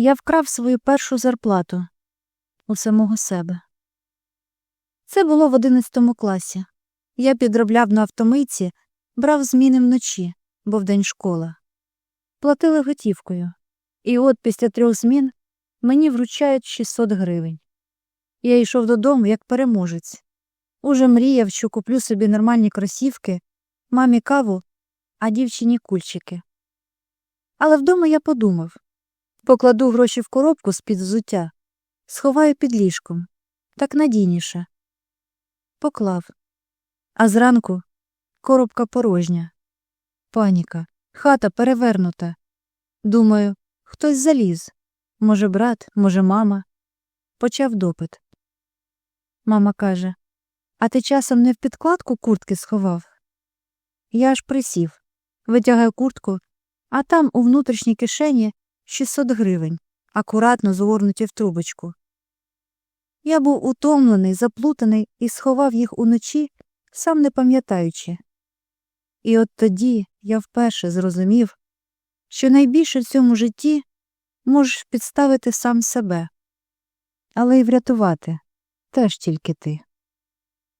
Я вкрав свою першу зарплату у самого себе. Це було в одинадцятому класі. Я підробляв на автомийці, брав зміни вночі, бо вдень школа. Платили готівкою. І от після трьох змін мені вручають 600 гривень. Я йшов додому як переможець. Уже мріяв, що куплю собі нормальні кросівки, мамі каву, а дівчині кульчики. Але вдома я подумав покладу гроші в коробку з-під взуття, сховаю під ліжком, так надійніше. Поклав. А зранку коробка порожня. Паніка, хата перевернута. Думаю, хтось заліз. Може, брат, може, мама. Почав допит. Мама каже А ти часом не в підкладку куртки сховав? Я аж присів, витягаю куртку, а там у внутрішній кишені 600 гривень, акуратно загорнуті в трубочку. Я був утомлений, заплутаний і сховав їх уночі, сам не пам'ятаючи. І от тоді я вперше зрозумів, що найбільше в цьому житті можеш підставити сам себе, але й врятувати теж тільки ти.